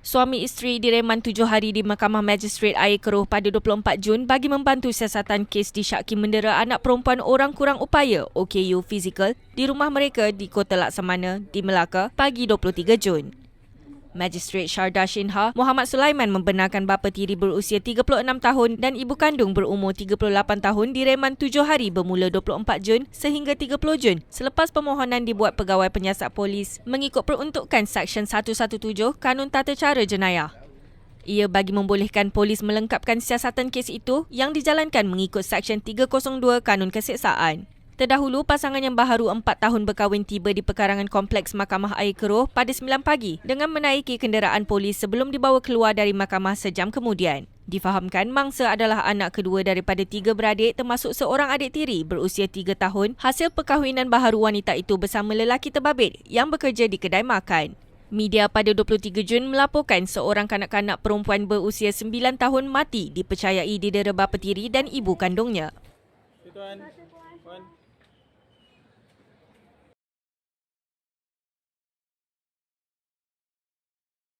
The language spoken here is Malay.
Suami isteri direman tujuh hari di Mahkamah Magistrate Air Keruh pada 24 Jun bagi membantu siasatan kes disyaki mendera anak perempuan orang kurang upaya OKU Physical di rumah mereka di Kota Laksamana di Melaka pagi 23 Jun. Magistrate Sharda Shinha, Muhammad Sulaiman membenarkan bapa tiri berusia 36 tahun dan ibu kandung berumur 38 tahun direman 7 hari bermula 24 Jun sehingga 30 Jun selepas permohonan dibuat pegawai penyiasat polis mengikut peruntukan Seksyen 117 Kanun Tata Cara Jenayah. Ia bagi membolehkan polis melengkapkan siasatan kes itu yang dijalankan mengikut Seksyen 302 Kanun Keseksaan. Terdahulu, pasangan yang baharu empat tahun berkahwin tiba di pekarangan kompleks Mahkamah Air Keruh pada 9 pagi dengan menaiki kenderaan polis sebelum dibawa keluar dari mahkamah sejam kemudian. Difahamkan mangsa adalah anak kedua daripada tiga beradik termasuk seorang adik tiri berusia tiga tahun hasil perkahwinan baharu wanita itu bersama lelaki terbabit yang bekerja di kedai makan. Media pada 23 Jun melaporkan seorang kanak-kanak perempuan berusia 9 tahun mati dipercayai didera bapa tiri dan ibu kandungnya.